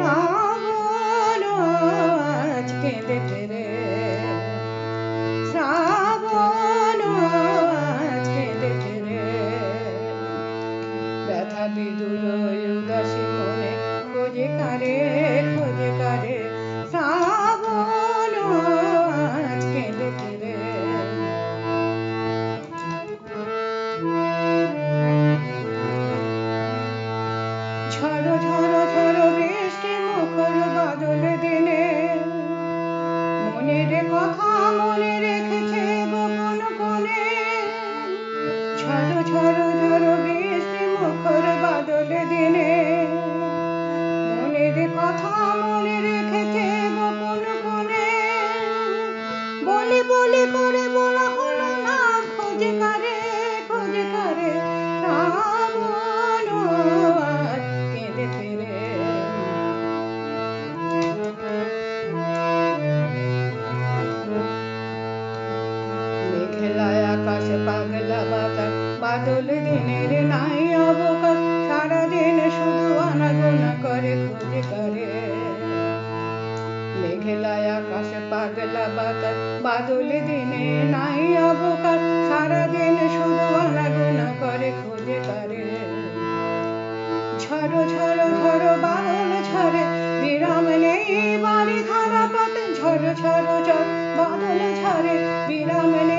শ্রাবণ আজ কেঁদেছে রে শ্রাবণ আজ কেঁদেছে রে ব্যথা বিদুর উদাসী মনে খোঁজে কারে, খোঁজে বলি বলি করে বলা হলো না। খোঁজে কারে খোঁজে কারে বাদল দিনের নাই অবকাশ। সারাদিন শুধু আনাগোনা করে, খোঁজে করে মেঘলায় আকাশে পাগলা বাতাস বাদল দিনে নাই অবকাশ সারাদিন শুধু আনাগোনা করে, খুঁজে পারে। ঝড়ো ঝড়ো ঝড়ো বাদল ঝরে, বিরাম নেই বাড়ি খারাপ ঝড়ো ঝড়ো ঝড় বাদল ঝরে, বিরাম নেই